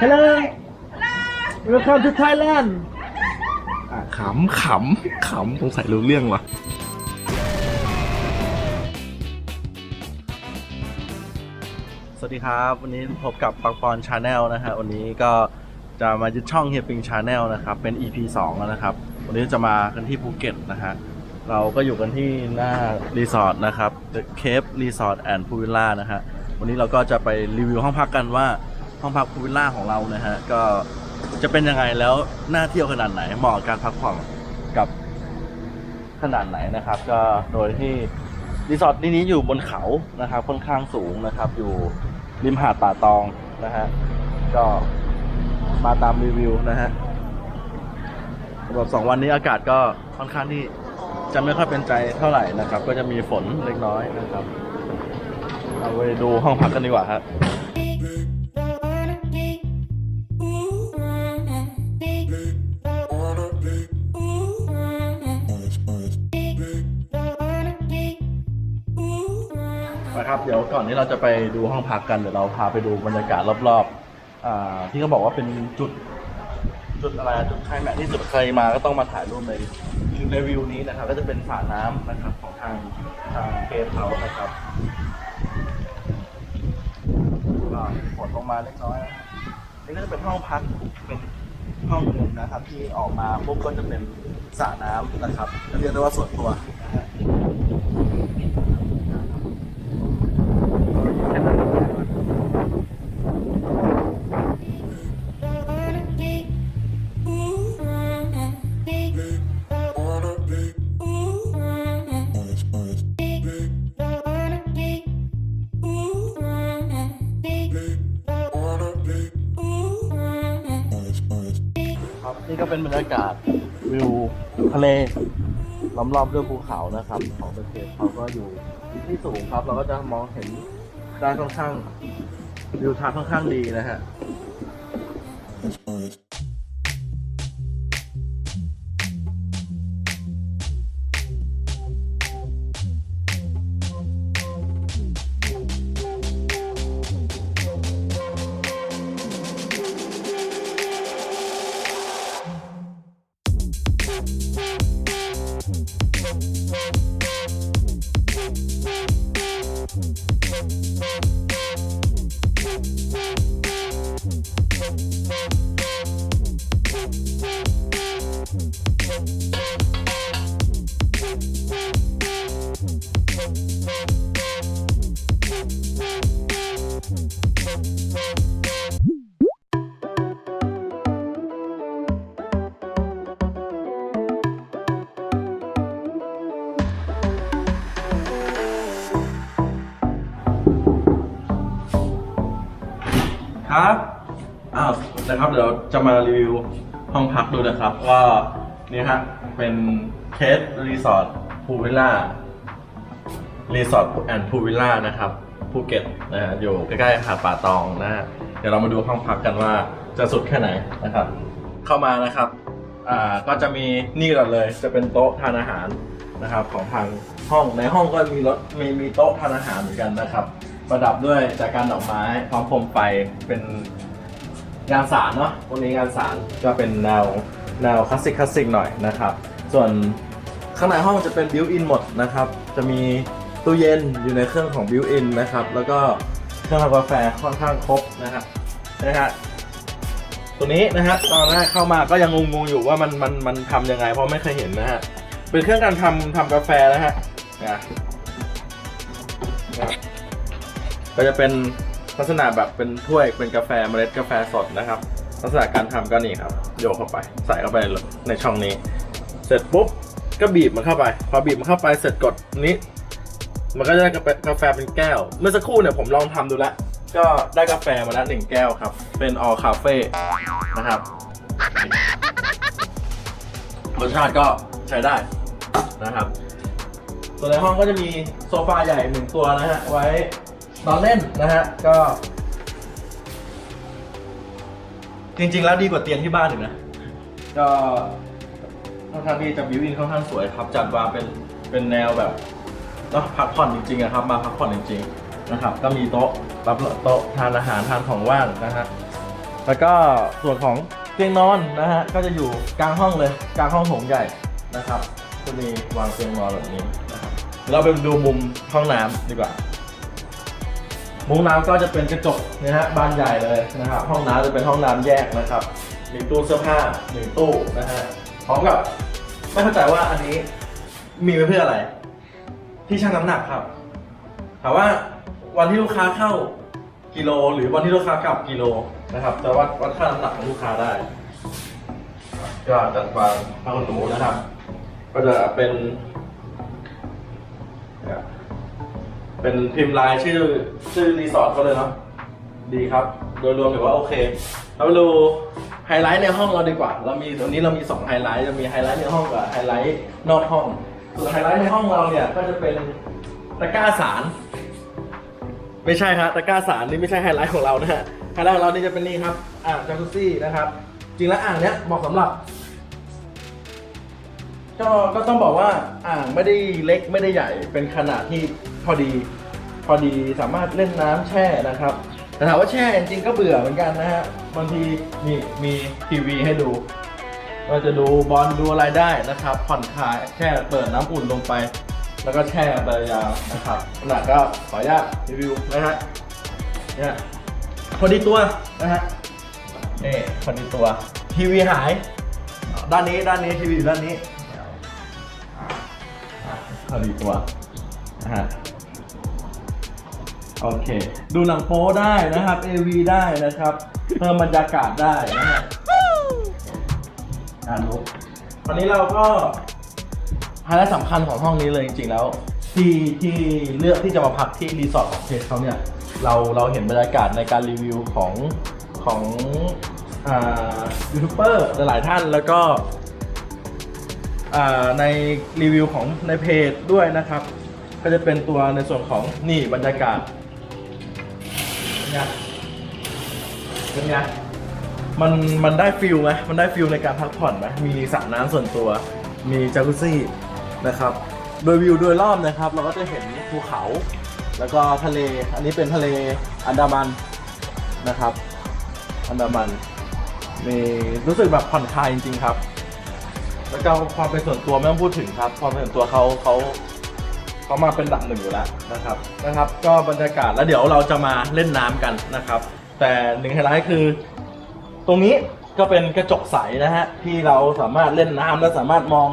Hello Welcome to Thailand อะขำขำขำสงสัยรู้เรื่องวะสวัสดีครับ วันนี้พบกับปังปอนชาแนลนะฮะวันนี้ก็จะมายึดช่องเฮียปิงชาแนลนะครับเป็น EP 2 แล้วนะครับ วันนี้จะมากันที่ภูเก็ตนะฮะเราก็อยู่กันที่หน้ารีสอร์ทนะครับ The Cape Resort and Pool Villa นะฮะวันนี้เราก็จะไปรีวิวห้องพักกันว่า ห้องพักพูวิลล่าของเรานะฮะก็จะเป็นยังไงแล้วน่าเที่ยวขนาดไหนเหมาะกับการพักผ่อนกับขนาดไหนนะครับ ก็โดยที่รีสอร์ทนี้อยู่บนเขานะครับค่อนข้างสูงนะครับ อยู่ริมหาดป่าตองนะฮะก็มาตามรีวิวนะฮะสำหรับสองวันนี้อากาศก็ค่อนข้างที่จะไม่ค่อยเป็นใจเท่าไหร่นะครับ ก็จะมีฝนเล็กน้อยนะครับ เอาไปดูห้องพักกันดีกว่าครับ ครับเดี๋ยวก่อนที่เราจะไปดูห้องพักกันเดี๋ยวเราพาไปดูบรรยากาศรอบๆอ่าที่เขาบอกว่าเป็นจุดจุดอะไรอะจุดไคลแม็กที่สุดใครมาก็ต้องมาถ่ายรูปในในวิวนี้นะครับ ก็จะเป็นสระน้ำนะครับของทางทางเคสเขานะครับก็ฝนลงมาเล็กน้อยนะครับนี่ก็จะเป็นห้องพักเป็นห้องหนึ่งนะครับ ที่ออกมาปุ๊บก็จะเป็นสระน้ำนะครับเรียกได้ว่าส่วนตัวนะฮะ ครับ นี่ก็เป็นบรรยากาศวิวทะเลล้อมรอบด้วยภูเขานะครับ ของประเทศเขาก็อยู่ที่สูงครับ เราก็จะมองเห็นได้ค่อนข้างวิวทัศน์ค่อนข้างดีนะฮะ ครับอ้าวนะครับ เดี๋ยวจะมารีวิวห้องพักดูนะครับ ก็นี่ฮะเป็นเคสรีสอร์ทพูวิลล่ารีสอร์ทแอนด์พูวิลล่านะครับภูเก็ตนะฮะอยู่ใกล้ๆหาดป่าตองนะฮะเดี๋ยวเรามาดูห้องพักกันว่าจะสุดแค่ไหนนะครับ เข้ามานะครับอ่าก็จะมีนี่ก่อนเลย จะเป็นโต๊ะทานอาหารนะครับ ของทางห้องในห้องก็มีรถมีมีโต๊ะทานอาหารเหมือนกันนะครับ ประดับด้วยจากการดอกไม้พร้อมโคมไฟเป็นงานสารเนาะพวกนี้งานสารก็เป็นแนวแนวคลาสสิกคลาสสิกหน่อยนะครับ ส่วนข้างในห้องจะเป็นบิวอินหมดนะครับ จะมีตู้เย็นอยู่ในเครื่องของบิวอินนะครับ แล้วก็เครื่องทำกาแฟค่อนข้างครบนะครับนะฮะตัวนี้นะฮะตอนแรกเข้ามาก็ยังงงๆอยู่ว่ามันมันมันทำยังไงเพราะไม่เคยเห็นนะฮะเป็นเครื่องการทำทำกาแฟนะฮะนะนะ ก็จะเป็นลักษณะแบบเป็นถ้วยเป็นกาแฟเมล็ดกาแฟสดนะครับ ลักษณะการทำก็นี่ครับ โยกเข้าไป ใส่เข้าไปในช่องนี้ เสร็จปุ๊บก็บีบมันเข้าไป พอบีบมันเข้าไปเสร็จกดนี้ มันก็จะได้กาแฟกาแฟเป็นแก้ว เมื่อสักครู่เนี่ยผมลองทำดูแล้วก็ได้กาแฟมาแล้วหนึ่งแก้วครับ เป็นออคาเฟ่นะครับรสชาติก็ใช้ได้นะครับ ส่วนในห้องก็จะมีโซฟาใหญ่หนึ่งตัวนะฮะไว้ นอนเล่นนะฮะก็ จริง ๆ แล้วดีกว่าเตียงที่บ้านอีกนะ ก็ค่อนข้างที่จะบิวอินค่อนข้างสวยครับจัดวางเป็นเป็นแนวแบบเนาะพักผ่อนจริงๆอะครับ มาพักผ่อนจริงๆนะครับ ก็มีโต๊ะรับโต๊ะทานอาหารทานของว่างนะฮะแล้วก็ส่วนของเตียงนอนนะฮะก็จะอยู่กลางห้องเลยกลางห้องโถงใหญ่นะครับจะมีวางเตียงนอนแบบนี้นะครับเราไปดูมุมห้องน้ำดีกว่า มุมน้ำก็จะเป็นกระจกนะฮะบานใหญ่เลยนะครับ ห้องน้ำจะเป็นห้องน้ำแยกนะครับมีตู้เสื้อผ้าหนึ่งตู้นะฮะพร้อมกับไม่เข้าใจว่าอันนี้มีไว้เพื่ออะไร ที่ชั่งน้ำหนักครับถามว่าวันที่ลูกค้าเข้ากิโล หรือวันที่ลูกค้ากลับกิโลนะครับ จะวัดวัดค่าน้ำหนักของลูกค้าได้ ก็จัดวางผ้าขนหนูนะครับ ก็จะเป็น เป็นพิมพ์ลายชื่อชื่อรีสอร์ทเขาเลยเนาะดีครับ โดยรวมถือว่าโอเค เราดูไฮไลท์ในห้องเราดีกว่า เรามีตรงนี้เรามี2ไฮไลท์จะมีไฮไลท์ในห้องกับไฮไลท์นอกห้องส่วนไฮไลท์ในห้องเราเนี่ยก็จะเป็นตะกร้าสาร ไม่ใช่ครับตะกร้าสารนี่ไม่ใช่ไฮไลท์ของเรานะฮะไฮไลท์ของเรานี่จะเป็นนี่ครับอ่างจากุซี่นะครับ จริงแล้วอ่างเนี้ยเหมาะสำหรับก็ก็ต้องบอกว่าอ่างไม่ได้เล็กไม่ได้ใหญ่เป็นขนาดที่ พอดีพอดีสามารถเล่นน้ำแช่นะครับแต่ถามว่าแช่จริงๆก็เบื่อเหมือนกันนะฮะบางทีนี่มีทีวีให้ดูเราจะดูบอลดูอะไรได้นะครับ ผ่อนคลายแค่เปิดน้ำอุ่นลงไป แล้วก็แช่ไปยาวนะครับขนาดก็ขออนุญาตรีวิวนะฮะเนี่ยพอดีตัวนะฮะนี่พอดีตัวทีวีหาย ด้านนี้ด้านนี้ทีวีอยู่ด้านนี้พอดีตัวนะฮะ โอเค ดูหนังโป๊ได้นะครับ AV ได้นะครับ เพิ่มบรรยากาศได้นะฮะอ่านุกวันนี้เราก็ไฮไลท์สำคัญของห้องนี้เลยจริงๆแล้ว ที่ที่เลือกที่จะมาพักที่รีสอร์ทของเพจเขาเนี่ย เราเราเห็นบรรยากาศในการรีวิวของของอ่ายูทูบเบอร์หลายๆท่านแล้วก็อ่าในรีวิวของในเพจด้วยนะครับ ก็จะเป็นตัวในส่วนของนี่บรรยากาศ เป็นไงเป็นไงมันมันได้ฟิลไหมมันได้ฟิลในการพักผ่อนไหมมีสระน้ำส่วนตัว มีจากุซี่นะครับ โดยวิวโดยรอบนะครับ เราก็จะเห็นภูเขา แล้วก็ทะเล อันนี้เป็นทะเลอันดามันนะครับ อันดามันมีรู้สึกแบบผ่อนคลายจริงๆครับ แล้วก็ความเป็นส่วนตัวไม่ต้องพูดถึงครับ ความเป็นส่วนตัวเขาเขา เขามาเป็นดับหนึ่งอยู่แล้วนะครับนะครับ ก็บรรยากาศแล้วเดี๋ยวเราจะมาเล่นน้ำกันนะครับ แต่หนึ่งไฮไลท์คือ ตรงนี้ก็เป็นกระจกใสนะฮะที่เราสามารถเล่นน้ำและสามารถมอง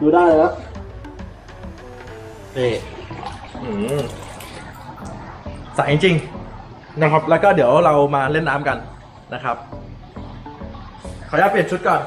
ดูได้แล้วนี่อืมใสจริงๆนะครับ แล้วก็เดี๋ยวเรามาเล่นน้ำกันนะครับ ขออนุญาตเปลี่ยนชุดก่อน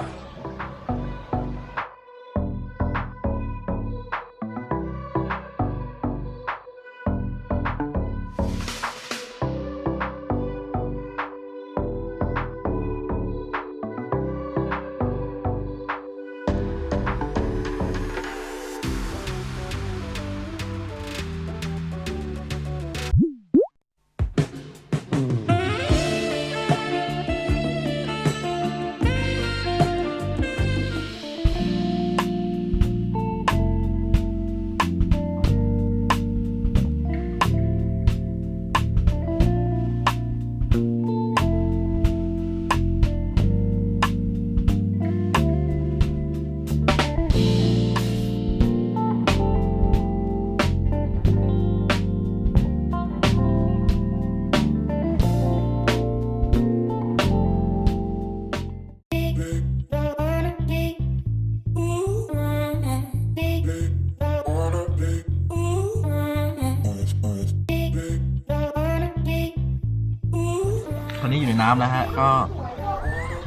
น้ำนะฮะ ก็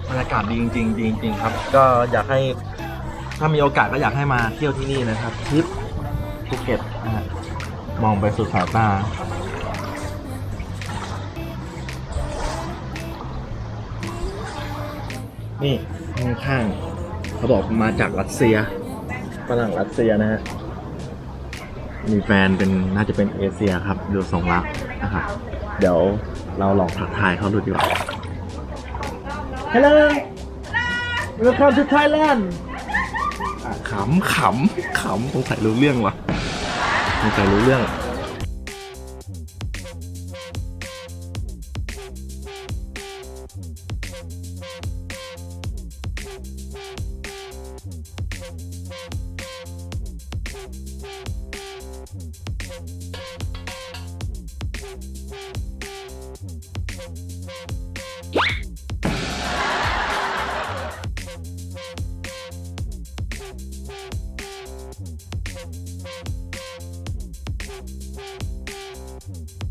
บรรยากาศดีจริงๆดีจริงๆครับ ก็อยากให้ถ้ามีโอกาสก็อยากให้มาเที่ยวที่นี่นะครับทริปภูเก็ตนะฮะมองไปสุดสายตา นี่ข้างๆเขาบอกมาจากรัสเซียฝรั่งรัสเซียนะฮะ มีแฟนเป็นน่าจะเป็นเอเชียครับ ดูทรงละนะครับ เดี๋ยวเราลองทักทายเขาดูดีกว่า Hello Welcome to Thailand อะขำขำขำสงสัยรู้เรื่องวะสงสัยรู้เรื่องเ Hmm.